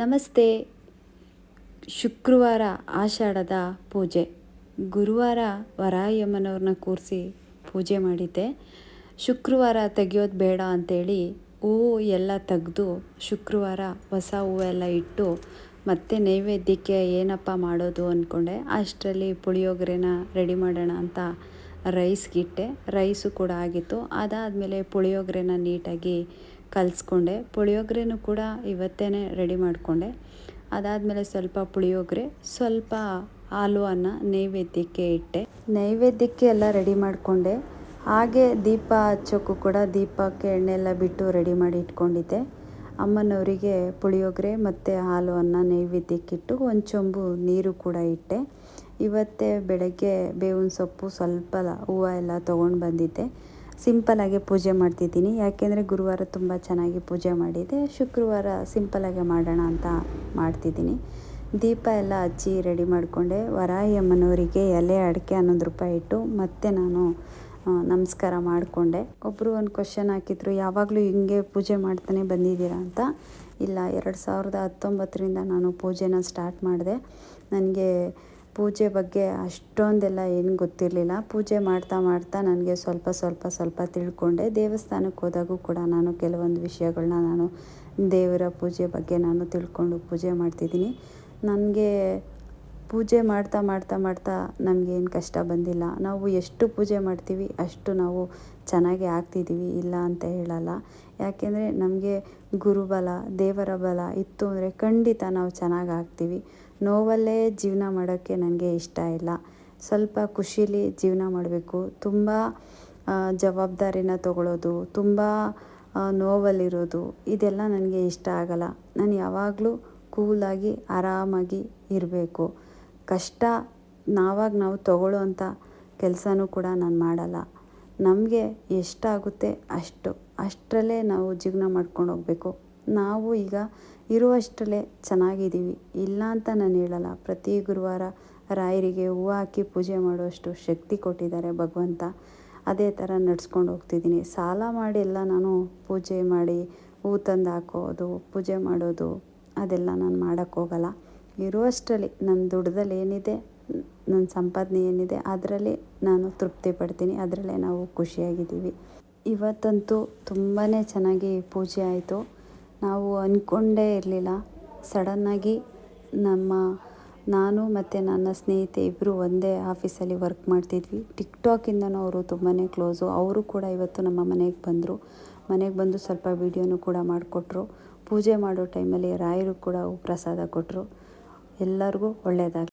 ನಮಸ್ತೆ. ಶುಕ್ರವಾರ ಆಷಾಢದ ಪೂಜೆ. ಗುರುವಾರ ವರಾಯಮ್ಮನವ್ರನ್ನ ಕೂರಿಸಿ ಪೂಜೆ ಮಾಡಿದ್ದೆ. ಶುಕ್ರವಾರ ತೆಗೆಯೋದು ಬೇಡ ಅಂಥೇಳಿ ಹೂವು ಎಲ್ಲ ತೆಗೆದು ಶುಕ್ರವಾರ ಹೊಸ ಹೂವೆಲ್ಲ ಇಟ್ಟು ಮತ್ತೆ ನೈವೇದ್ಯಕ್ಕೆ ಏನಪ್ಪ ಮಾಡೋದು ಅಂದ್ಕೊಂಡೆ ಅಷ್ಟರಲ್ಲಿ ಪುಳಿಯೋಗರೆನ ರೆಡಿ ಮಾಡೋಣ ಅಂತ ರೈಸ್ಗಿಟ್ಟೆ ರೈಸು ಕೂಡ ಆಗಿತ್ತು. ಅದಾದಮೇಲೆ ಪುಳಿಯೋಗರೆನ ನೀಟಾಗಿ ಕಲಿಸ್ಕೊಂಡೆ. ಪುಳಿಯೋಗರೆನೂ ಕೂಡ ಇವತ್ತೇ ರೆಡಿ ಮಾಡಿಕೊಂಡೆ. ಅದಾದಮೇಲೆ ಸ್ವಲ್ಪ ಪುಳಿಯೋಗರೆ, ಸ್ವಲ್ಪ ಹಾಲು ಅನ್ನ, ನೈವೇದ್ಯಕ್ಕೆ ಇಟ್ಟೆ. ನೈವೇದ್ಯಕ್ಕೆ ಎಲ್ಲ ರೆಡಿ ಮಾಡಿಕೊಂಡೆ. ಹಾಗೆ ದೀಪ ಹಚ್ಚೋಕ್ಕೂ ಕೂಡ ದೀಪಕ್ಕೆ ಎಣ್ಣೆ ಎಲ್ಲ ಬಿಟ್ಟು ರೆಡಿ ಮಾಡಿ ಇಟ್ಕೊಂಡಿದ್ದೆ. ಅಮ್ಮನವರಿಗೆ ಪುಳಿಯೋಗರೆ ಮತ್ತು ಹಾಲು ಅನ್ನ ನೈವೇದ್ಯಕ್ಕಿಟ್ಟು ಒಂದು ಚೊಂಬು ನೀರು ಕೂಡ ಇಟ್ಟೆ. ಇವತ್ತೇ ಬೆಳಗ್ಗೆ ಬೇವಿನ ಸೊಪ್ಪು ಸ್ವಲ್ಪ ಹೂವು ಎಲ್ಲ ತೊಗೊಂಡು ಬಂದಿದ್ದೆ. ಸಿಂಪಲಾಗಿ ಪೂಜೆ ಮಾಡ್ತಿದ್ದೀನಿ. ಯಾಕೆಂದರೆ ಗುರುವಾರ ತುಂಬ ಚೆನ್ನಾಗಿ ಪೂಜೆ ಮಾಡಿದೆ. ಶುಕ್ರವಾರ ಸಿಂಪಲಾಗೆ ಮಾಡೋಣ ಅಂತ ಮಾಡ್ತಿದ್ದೀನಿ. ದೀಪ ಎಲ್ಲ ಹಚ್ಚಿ ರೆಡಿ ಮಾಡಿಕೊಂಡೆ. ವರಾಯಮ್ಮನವರಿಗೆ ಎಲೆ, ಅಡಿಕೆ ಹನ್ನೊಂದು ರೂಪಾಯಿ ಇಟ್ಟು ಮತ್ತೆ ನಾನು ನಮಸ್ಕಾರ ಮಾಡಿಕೊಂಡೆ. ಒಬ್ಬರು ಒಂದು ಕ್ವಶನ್ ಹಾಕಿದ್ರು, ಯಾವಾಗಲೂ ಹಿಂಗೆ ಪೂಜೆ ಮಾಡ್ತಾನೆ ಬಂದಿದ್ದೀರಾ ಅಂತ? ಇಲ್ಲ, ಎರಡು ಸಾವಿರದ ಹತ್ತೊಂಬತ್ತರಿಂದ ನಾನು ಪೂಜೆನ ಸ್ಟಾರ್ಟ್ ಮಾಡಿದೆ. ನನಗೆ ಪೂಜೆ ಬಗ್ಗೆ ಅಷ್ಟೊಂದೆಲ್ಲ ಏನು ಗೊತ್ತಿರಲಿಲ್ಲ. ಪೂಜೆ ಮಾಡ್ತಾ ಮಾಡ್ತಾ ನನಗೆ ಸ್ವಲ್ಪ ಸ್ವಲ್ಪ ಸ್ವಲ್ಪ ತಿಳ್ಕೊಂಡೆ. ದೇವಸ್ಥಾನಕ್ಕೆ ಹೋದಾಗೂ ಕೂಡ ನಾನು ಕೆಲವೊಂದು ವಿಷಯಗಳನ್ನ ನಾನು ದೇವರ ಪೂಜೆ ಬಗ್ಗೆ ನಾನು ತಿಳ್ಕೊಂಡು ಪೂಜೆ ಮಾಡ್ತಿದ್ದೀನಿ. ನನಗೆ ಪೂಜೆ ಮಾಡ್ತಾ ಮಾಡ್ತಾ ಮಾಡ್ತಾ ನಮಗೇನು ಕಷ್ಟ ಬಂದಿಲ್ಲ. ನಾವು ಎಷ್ಟು ಪೂಜೆ ಮಾಡ್ತೀವಿ ಅಷ್ಟು ನಾವು ಚೆನ್ನಾಗಿ ಆಗ್ತಿದ್ದೀವಿ, ಇಲ್ಲ ಅಂತ ಹೇಳಲ್ಲ. ಯಾಕೆಂದರೆ ನಮಗೆ ಗುರುಬಲ, ದೇವರ ಬಲ ಇತ್ತು ಅಂದರೆ ಖಂಡಿತ ನಾವು ಚೆನ್ನಾಗಿ ಆಗ್ತೀವಿ. ನೋವಲ್ಲೇ ಜೀವನ ಮಾಡೋಕ್ಕೆ ನನಗೆ ಇಷ್ಟ ಇಲ್ಲ. ಸ್ವಲ್ಪ ಖುಷೀಲಿ ಜೀವನ ಮಾಡಬೇಕು. ತುಂಬ ಜವಾಬ್ದಾರಿನ ತಗೊಳ್ಳೋದು ತುಂಬ ನೋವಲ್ಲಿರೋದು, ಇದೆಲ್ಲ ನನಗೆ ಇಷ್ಟ ಆಗಲ್ಲ. ನಾನು ಯಾವಾಗಲೂ ಕೂಲಾಗಿ, ಆರಾಮಾಗಿ ಇರಬೇಕು. ಕಷ್ಟ ನಾವಾಗ ನಾವು ತಗೊಳ್ಳೋ ಅಂಥ ಕೆಲಸನೂ ಕೂಡ ನಾನು ಮಾಡಲ್ಲ. ನಮಗೆ ಎಷ್ಟಾಗುತ್ತೆ ಅಷ್ಟು. ಅಷ್ಟರಲ್ಲೇ ನಾವು ಜೀವನ ಮಾಡ್ಕೊಂಡು ಹೋಗಬೇಕು. ನಾವು ಈಗ ಇರುವಷ್ಟರಲ್ಲೇ ಚೆನ್ನಾಗಿದ್ದೀವಿ. ಇಲ್ಲ ಅಂತ ನಾನು ಹೇಳಲ್ಲ. ಪ್ರತಿ ಗುರುವಾರ ರಾಯರಿಗೆ ಹೂವು ಹಾಕಿ ಪೂಜೆ ಮಾಡುವಷ್ಟು ಶಕ್ತಿ ಕೊಟ್ಟಿದ್ದಾರೆ ಭಗವಂತ. ಅದೇ ಥರ ನಡ್ಸ್ಕೊಂಡು ಹೋಗ್ತಿದ್ದೀನಿ. ಸಾಲ ಮಾಡಿ ಎಲ್ಲ ನಾನು ಪೂಜೆ ಮಾಡಿ ಹೂ ತಂದು ಹಾಕೋದು, ಪೂಜೆ ಮಾಡೋದು, ಅದೆಲ್ಲ ನಾನು ಮಾಡೋಕ್ಕೋಗಲ್ಲ ಇರುವಷ್ಟರಲ್ಲಿ ನನ್ನ ದುಡ್ದಲ್ಲಿ ಏನಿದೆ, ನನ್ನ ಸಂಪಾದನೆ ಏನಿದೆ, ಅದರಲ್ಲಿ ನಾನು ತೃಪ್ತಿ ಪಡ್ತೀನಿ. ಅದರಲ್ಲೇ ನಾವು ಖುಷಿಯಾಗಿದ್ದೀವಿ. ಇವತ್ತಂತೂ ತುಂಬಾ ಚೆನ್ನಾಗಿ ಪೂಜೆ ಆಯಿತು. ನಾವು ಅಂದ್ಕೊಂಡೇ ಇರಲಿಲ್ಲ. ಸಡನ್ನಾಗಿ ನಮ್ಮ ನಾನು ಮತ್ತು ನನ್ನ ಸ್ನೇಹಿತೆ ಇಬ್ಬರು ಒಂದೇ ಆಫೀಸಲ್ಲಿ ವರ್ಕ್ ಮಾಡ್ತಿದ್ವಿ. ಟಿಕ್ಟಾಕಿಂದನೂ ಅವರು ತುಂಬಾ ಕ್ಲೋಸು. ಅವರು ಕೂಡ ಇವತ್ತು ನಮ್ಮ ಮನೆಗೆ ಬಂದರು. ಮನೆಗೆ ಬಂದು ಸ್ವಲ್ಪ ವೀಡಿಯೋನು ಕೂಡ ಮಾಡಿಕೊಟ್ರು. ಪೂಜೆ ಮಾಡೋ ಟೈಮಲ್ಲಿ ರಾಯರು ಕೂಡ ಪ್ರಸಾದ ಕೊಟ್ಟರು ಎಲ್ಲರಿಗೂ ಒಳ್ಳೆಯದಾಗಲಿ